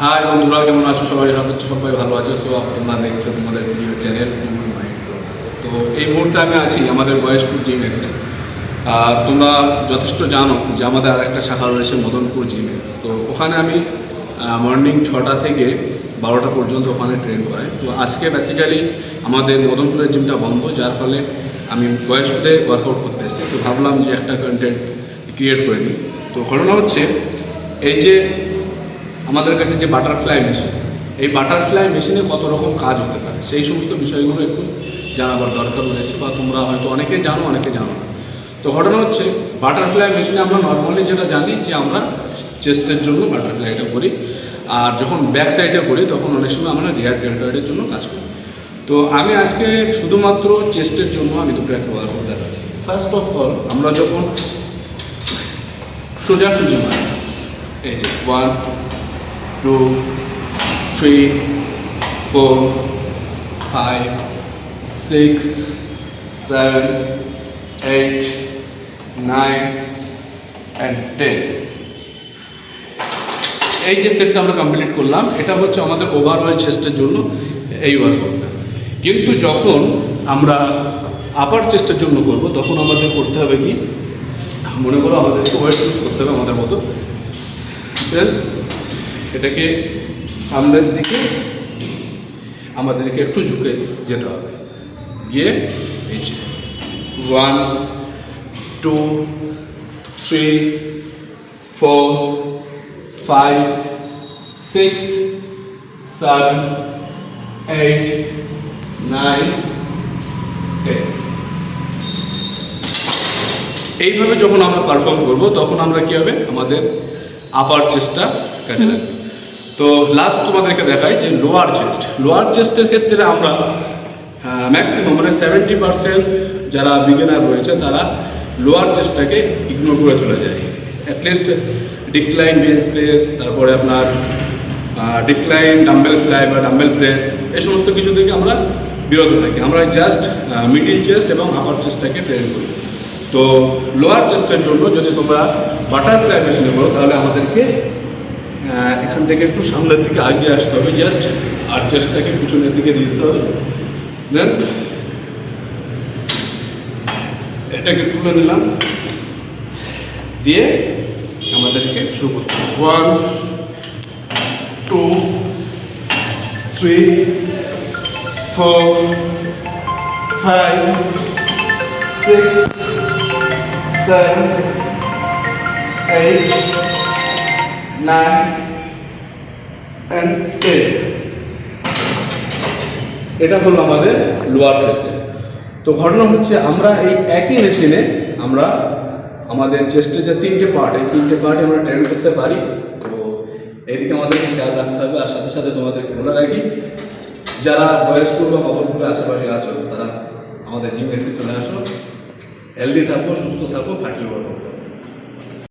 High বন্ধুরা, কেমন আছো? সবাই আশা সবাই ভালো আছো। সো তোমরা দেখছ তোমাদের ভিডিও চ্যানেল তো, এই মুহূর্তে আমি আছি আমাদের বয়সপুর জিম এক্সে তোমরা যথেষ্ট জানো যে আমাদের আর একটা শাখা রয়েছে মদনপুর জিম তো, ওখানে আমি মর্নিং ছটা থেকে বারোটা পর্যন্ত ওখানে ট্রেন করাই। তো, আজকে বেসিক্যালি আমাদের মদনপুরের জিমটা বন্ধ, যার ফলে আমি বয়সপুরে ওয়ার্কআউট করতে এসেছি তো, ভাবলাম যে একটা কন্টেন্ট ক্রিয়েট করে নিই। তো, ঘটনা হচ্ছে, এই যে আমাদের কাছে যে বাটারফ্লাই মেশিন এই বাটারফ্লাই মেশিনে কত রকম কাজ হতে পারে? সেই সমস্ত বিষয়গুলো একটু জানাবার দরকার রয়েছে বা তোমরা হয়তো অনেকে জানো অনেকে জানো না। তো ঘটনা হচ্ছে বাটারফ্লাই মেশিনে আমরা নর্মালি যেটা জানি যে আমরা চেস্টের জন্য বাটারফ্লাইটা করি, আর যখন ব্যাক সাইডে করি, তখন অনেক সময় আমরা রিয়ার ডেল্টয়েডের জন্য কাজ করি। তো আমি আজকে শুধুমাত্র চেস্টের জন্য আমি দুটো একটা ওয়ার্কআউট দেখাচ্ছি। ফার্স্ট অফ অল আমরা যখন সোজাসুজি মারি, এই যে one two three four five six seven eight nine and ten এই যে সেটটা আমরা কমপ্লিট করলাম, এটা হচ্ছে আমাদের ওভারঅল চেস্টের জন্য এই ওয়ার্কআউটটা কিন্তু যখন আমরা আপার চেস্টের জন্য করব, তখন আমাদের করতে হবে কি? মনে করো আমাদেরকে ওয়েট লুজ করতে হবে আমাদের মতো। এটাকে সামনের দিকে আমাদেরকে একটু ঝুঁকে যেতে হবে। গিয়ে এই যে one two three four five six seven eight nine ten এইভাবে যখন আমরা পারফর্ম করব, তখন আমরা কি হবে? আমাদের আপার চেষ্টা কাজে লাগবে। তো লাস্ট তোমাদেরকে দেখাই যে লোয়ার চেস্ট লোয়ার চেস্টের ক্ষেত্রে আমরা ম্যাক্সিমাম মানে সেভেন্টি পার্সেন্ট যারা বিগিনার রয়েছে, তারা লোয়ার চেস্টটাকে ইগনোর করে চলে যায়। অ্যাটলিস্ট ডিক্লাইন বেঞ্চ প্রেস তারপরে আপনার ডিক্লাইন ডাম্বেল ফ্লাই বা ডাম্বেল প্রেস এই সমস্ত কিছু থেকে আমরা বিরত থাকি। আমরা জাস্ট মিডিল চেস্ট এবং আপার চেস্টটাকে ট্রেন করি। তো লোয়ার চেস্টের জন্য যদি তোমরা বাটারফ্লাই মেশিনে করো, তাহলে আমাদেরকে এখান থেকে একটু সামনের দিকে আগিয়ে আসতে হবে জাস্ট আর চেস্টটাকে পিছনের দিকে দিতে হবে। দেন এটাকে তুলে নিলাম। দিয়ে আমাদেরকে শুরু করতে হবে। One two three four five six eight, nine, ten. এটা হলো আমাদের লোয়ার চেস্টে তো ঘটনা হচ্ছে আমরা এই একই মেশিনে আমরা আমাদের চেস্টের যে তিনটে পার্ট এই তিনটে পার্টে আমরা ট্রেন করতে পারি। তো এদিকে আমাদেরকে খেয়াল রাখতে হবে আর সাথে সাথে তোমাদেরকে বলে রাখি, যারা বয়স্ক বা মদনপুরের আশেপাশে আছো, তারা আমাদের জিম এসে চলে আসো। হেলদি থাকো, সুস্থ থাকো, ফাটিয়ে বড়